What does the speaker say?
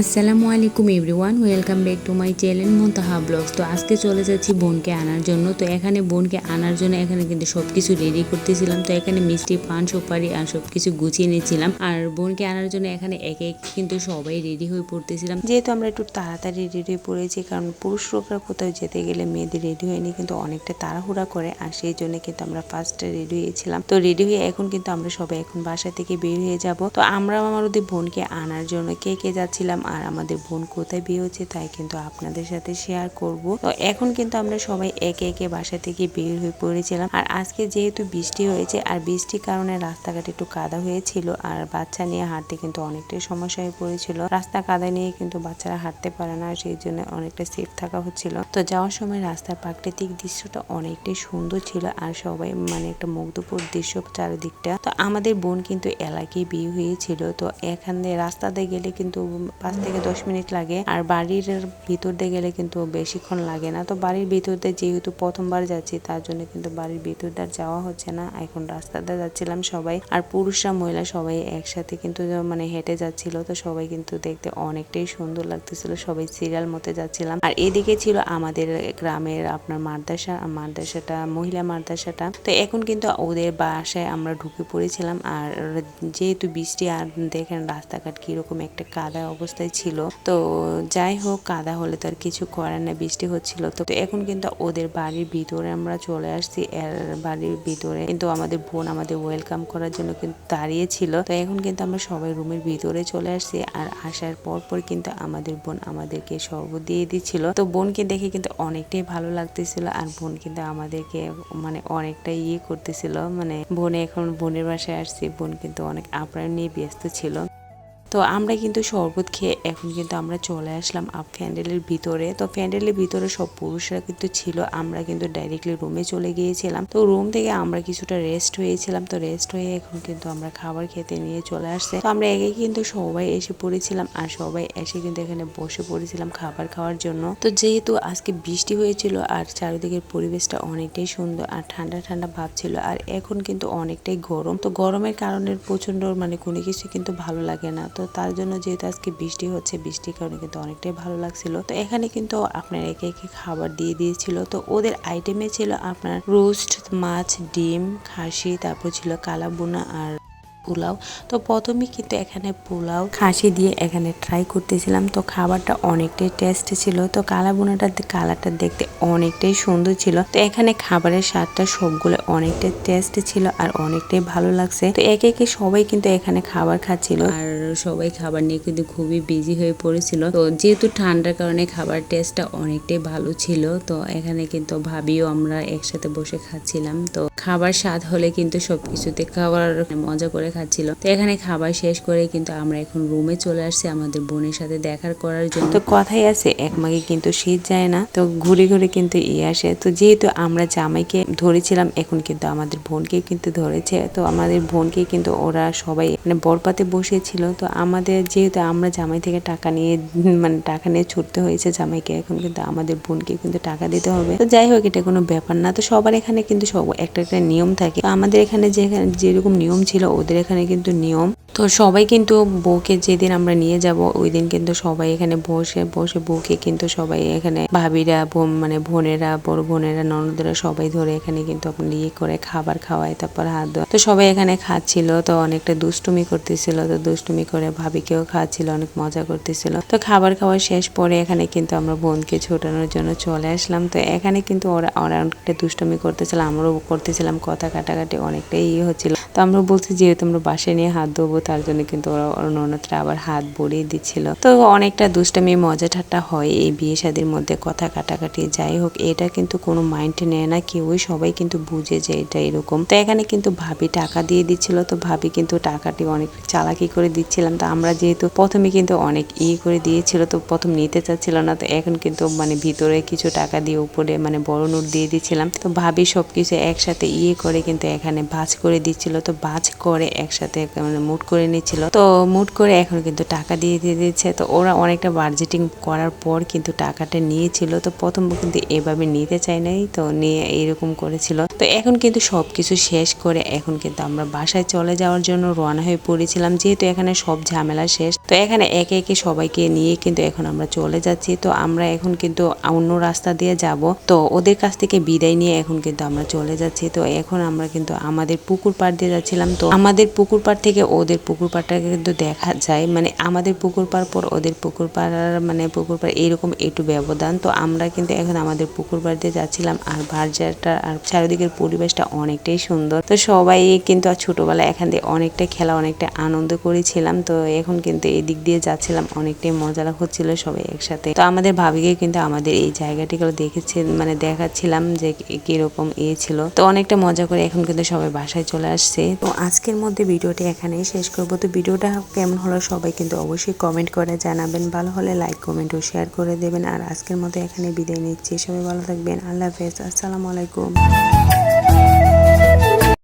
আসসালামু আলাইকুম everyone, welcome back to my channel Muntaha blogs. তো আজকে চলে যাচ্ছি বোনকে আনার জন্য। তো এখানে বোনকে আনার জন্য এখানে কিন্তু সব কিছু রেডি করতেছিলাম। তো এখানে মিষ্টি, পান, সুপারি আর সব কিছু গুছিয়ে নিয়েছিলাম। আর বোনকে আনার জন্য এখানে এক এক কিন্তু সবাই রেডি হয়ে পড়তেছিলাম। যেহেতু আমরা একটু তাড়াতাড়ি রেডি হয়ে পড়েছি, কারণ পুরুষ লোকরা কোথাও যেতে গেলে মেয়েদের রেডি হয়নি, কিন্তু অনেকটা তাড়াহুড়া করে, আর সেই জন্য কিন্তু আমরা ফার্স্টে রেডি হয়েছিলাম। তো রেডি হয়ে এখন কিন্তু আমরা সবাই এখন বাসা থেকে বের হয়ে যাব। তো আমরা আমার ওদের বোনকে আনার জন্য কে কে যাচ্ছিলাম আর আমাদের বোন কোথায় বিয়ে হচ্ছে তাই কিন্তু আপনাদের সাথে শেয়ার করব। তো এখন কিন্তু আমরা সবাই একে একে বাসা থেকে বের হয়ে পড়েছিলাম। আর আজকে যেহেতু বৃষ্টি হয়েছে আর বৃষ্টির কারণে রাস্তাঘাট একটু কাদা হয়েছিল আর বাচ্চা নিয়ে হাঁটতে কিন্তু অনেকটাই সমস্যা হয়ে পড়েছিল। রাস্তা কাদা নিয়ে কিন্তু বাচ্চারা হাঁটতে পারে না, সেই জন্য অনেকটা সেফ থাকা হচ্ছিল। তো যাওয়ার সময় রাস্তার প্রাকৃতিক দৃশ্যটা অনেকটাই সুন্দর ছিল আর সবাই মানে একটা মুগ্ধপুর দৃশ্য চারিদিকটা। তো আমাদের বোন কিন্তু এলাকায় বিয়ে হয়েছিল। তো এখানে রাস্তাতে গেলে কিন্তু পাঁচ থেকে দশ মিনিট লাগে। আর বাড়ির ভিতর দিয়ে গেলে কিন্তু বেশিক্ষণ লাগে না। তো বাড়ির ভিতর দিয়ে যেহেতু প্রথমবার যাচ্ছি, তার জন্য কিন্তু বাড়ির ভিতর দিয়ে যাওয়া হচ্ছে না। এখন রাস্তাতে যাচ্ছিলাম সবাই। আর পুরুষরা, মহিলা সবাই একসাথে কিন্তু মানে হেঁটে যাচ্ছিল। তো সবাই কিন্তু দেখতে অনেকটাই সুন্দর লাগতেছিল। সবাই সিরিয়াল মতে যাচ্ছিলাম। আর এদিকে ছিল আমাদের গ্রামের আপনার মাদ্রাসা। মাদ্রাসাটা, মহিলা মাদ্রাসাটা। তো এখন কিন্তু ওদের বাসায় আমরা ঢুকে পড়েছিলাম। আর যেহেতু বৃষ্টি, আর দেখেন রাস্তাঘাট কীরকম একটা কাদা অবস্থায় ছিল। তো যাই হোক, কাদা হলে তো আর কিছু করার না, বৃষ্টি হচ্ছিল। তো এখন কিন্তু ওদের বাড়ির ভিতরে আমরা চলে আসছি। এর বাড়ির ভিতরে কিন্তু আমাদের বোন আমাদের ওয়েলকাম করার জন্য কিন্তু দাঁড়িয়ে ছিল। তো এখন কিন্তু আমরা সবাই রুমের ভিতরে চলে আসছি আর আসার পর পর কিন্তু আমাদের বোন আমাদেরকে শরবত দিয়ে দিচ্ছিল। তো বোনকে দেখে কিন্তু অনেকটাই ভালো লাগতেছিল আর বোন কিন্তু আমাদেরকে মানে অনেকটাই ইয়ে করতেছিল। মানে বোনে এখন বোনের বাসায় আসছি। বোন কিন্তু অনেক আপ্রাণ নিয়ে ব্যস্ত ছিল। তো আমরা কিন্তু শরবত খেয়ে এখন কিন্তু আমরা চলে আসলাম আপ প্যান্ডেলের ভিতরে। তো প্যান্ডেলের ভিতরে সব পুরুষরা কিন্তু ছিল, আমরা কিন্তু ডাইরেক্টলি রুমে চলে গিয়েছিলাম। তো রুম থেকে আমরা কিছুটা রেস্ট হয়েছিলাম, তো রেস্ট হয়ে এখন কিন্তু আমরা খাবার খেতে নিয়ে চলে আসছে। তো আমরা একে কিন্তু সবাই এসে পড়েছিলাম আর সবাই এসে কিন্তু এখানে বসে পড়েছিলাম খাবার খাওয়ার জন্য। তো যেহেতু আজকে বৃষ্টি হয়েছিল আর চারিদিকের পরিবেশটা অনেকটাই সুন্দর আর ঠান্ডা ঠান্ডা ভাব ছিল আর এখন কিন্তু অনেকটাই গরম। তো গরমের কারণে প্রচণ্ড মানে কোনো কিছু কিন্তু ভালো লাগে না। তো তার জন্য যেহেতু আজকে বৃষ্টি হচ্ছে, বৃষ্টির কারণে কিন্তু অনেকটাই ভালো লাগছিল। তো এখানে কিন্তু আপনার একে একে খাবার দিয়ে দিয়েছিল। তো ওদের আইটেমে ছিল আপনার রোস্ট মাছ, ডিম, খাসি, তারপর ছিল কালাবুনা আর পোলাও। তো প্রথমে কিন্তু এখানে পোলাও, খাসি দিয়ে এখানে ট্রাই করতেছিলাম। তো খাবারটা অনেকটাই টেস্ট ছিল। তো কালা বোনাটার কালারটা দেখতে অনেকটাই সুন্দর ছিল। তো এখানে খাবারের স্বাদটা সবগুলো অনেকটাই টেস্ট ছিল আর অনেকটাই ভালো লাগছে। তো একে একে সবাই কিন্তু এখানে খাবার খাচ্ছিল। আর সবাই খাবার নিয়ে কিন্তু খুবই বিজি হয়ে পড়েছিল। তো যেহেতু ঠান্ডার কারণে খাবার টেস্টটা অনেকটাই ভালো ছিল, তো এখানে কিন্তু ভাবিও আমরা একসাথে বসে খাচ্ছিলাম। তো খাবার স্বাদ হলে কিন্তু সবকিছুতে খাবার মজা করে খাচ্ছিল তো এখানে খাবার শেষ করে কিন্তু আমরা এখন রুমে চলে আসছি আমাদের বোনের সাথে দেখার করার জন্য। তো কথাই আছে, এক মাগে কিন্তু শীত যায় না। তো ঘুরে ঘুরে কিন্তু ইয়ে আসে। তো যেহেতু আমরা জামাইকে ধরেছিলাম, এখন কিন্তু আমাদের বোনকে কিন্তু ধরেছে। তো আমাদের বোনকে কিন্তু ওরা সবাই মানে বরপাতে বসেছিল তো আমাদের যেহেতু আমরা জামাই থেকে টাকা নিয়ে মানে টাকা নিয়ে ছুটতে হয়েছে জামাইকে, এখন কিন্তু আমাদের বোনকে কিন্তু টাকা দিতে হবে। তো যাই হোক, এটা কোনো ব্যাপার না। তো সবার এখানে কিন্তু সব একটা একটা নিয়ম থাকে। আমাদের এখানে যে যেরকম নিয়ম ছিল, ওদের এখানে কিন্তু নিয়ম। তো সবাই কিন্তু বউকে যেদিন আমরা নিয়ে যাব ওই দিন কিন্তু সবাই এখানে বসে বসে বউকে কিন্তু সবাই এখানে ভাবিরা মানে বোনেরা, বড় বোনেরা, ননদরা সবাই ধরে এখানে কিন্তু ইয়ে করে খাবার খাওয়ায়, তারপর হাত তো সবাই এখানে খাচ্ছিল, তো অনেকটা দুষ্টুমি করতেছিল, তো দুষ্টুমি করে ভাবিকেও খাচ্ছিল, অনেক মজা করতেছিল। তো খাবার খাওয়া শেষ পরে এখানে কিন্তু আমরা বোনকে ছোটানোর জন্য চলে আসলাম। তো এখানে কিন্তু ওরা ওরা অনেকটা দুষ্টুমি করতেছিল, আমরাও করতেছিলাম, কথা কাটাকাটি অনেকটাই ইয়ে হচ্ছিল। তো আমরা বলছি, যেহেতু আমরা বাসায় নিয়ে হাত ধোবো তার জন্য কিন্তু ওরা ননদরা আবার হাত বড়িয়ে দিচ্ছিল। তো অনেকটা দুষ্টামি মজা ঠাট্টা হয় এই বিয়ে শাদির মধ্যে কথা কাটাকাটি। যাই হোক, এটা কিন্তু কোনো মাইন্ডে নেয় না, কেউই সবাই কিন্তু বুঝে যে এটা এরকম। তো এখানে কিন্তু ভাবি টাকা দিয়ে দিচ্ছিল, তো ভাবি কিন্তু টাকাটি অনেক চালাকি করে দিচ্ছিলাম। তো আমরা যেহেতু প্রথমে কিন্তু অনেক ই করে দিয়েছিল, তো প্রথম নিতে চাচ্ছিল না। তো এখন কিন্তু মানে ভিতরে কিছু টাকা দিয়ে উপরে মানে বড় নোট দিয়ে দিচ্ছিলাম। তো ভাবি সবকিছু একসাথে ইয়ে করে কিন্তু এখানে ভাজ করে দিচ্ছিল। তো ভাজ করে একসাথে মানে মুট করে নিচ্ছিল। তো মুট করে এখন কিন্তু টাকা দিয়ে দিয়ে দিচ্ছে। তো ওরা অনেকটা বার্জেটিং করার পর কিন্তু টাকাটা নিয়েছিল। তো প্রথম কিন্তু এভাবে নিতে চাই নাই। তো নিয়ে এইরকম করেছিল। তো এখন কিন্তু সবকিছু শেষ করে এখন কিন্তু আমরা বাসায় চলে যাওয়ার জন্য রওনা হয়ে পড়েছিলাম। যেহেতু এখানে সব ঝামেলা শেষ। তো এখানে একে একে সবাইকে নিয়ে কিন্তু এখন আমরা চলে যাচ্ছি। তো আমরা এখন কিন্তু অন্য রাস্তা দিয়ে যাব। তো ওদের কাছ থেকে বিদায় নিয়ে এখন কিন্তু আমরা চলে যাচ্ছি। তো এখন আমরা কিন্তু আমাদের পুকুর পাড় দিয়ে যাচ্ছিলাম। তো আমাদের পুকুর পাড় থেকে ওদের পুকুর পাড়টাকে কিন্তু দেখা যায়। মানে আমাদের পুকুর পাড় পর ওদের পুকুর পাড়ার মানে পুকুর পাড় এইরকম একটু ব্যবধান। তো আমরা কিন্তু এখন আমাদের পুকুর পাড় দিয়ে যাচ্ছিলাম আর ভার্জারটা আর চারিদিকের পরিবেশটা অনেকটাই সুন্দর। তো সবাই কিন্তু আর ছোটবেলায় এখান দিয়ে অনেকটা খেলা, অনেকটা আনন্দ করেছিলাম। তো এখন কিন্তু এদিক দিয়ে যাচ্ছিলাম, অনেকটাই মজা হচ্ছিল সবাই একসাথে। তো আমাদের ভাবিকে কিন্তু আমাদের এই জায়গাটিগুলো দেখেছে মানে দেখাচ্ছিলাম যে কীরকম এ ছিল। তো অনেকটা মজা করে এখন কিন্তু সবাই বাসায় চলে আসছে। তো আজকের মধ্যে ভিডিওটি এখানেই শেষ করব। তো ভিডিওটা কেমন হলো সবাই কিন্তু অবশ্যই কমেন্ট করে জানাবেন। ভালো হলে লাইক কমেন্ট ও শেয়ার করে দেবেন। আর আজকের মতো এখানে বিদায় নিচ্ছি। সবাই ভালো থাকবেন। আল্লাহ হাফেজ। আসসালামু আলাইকুম।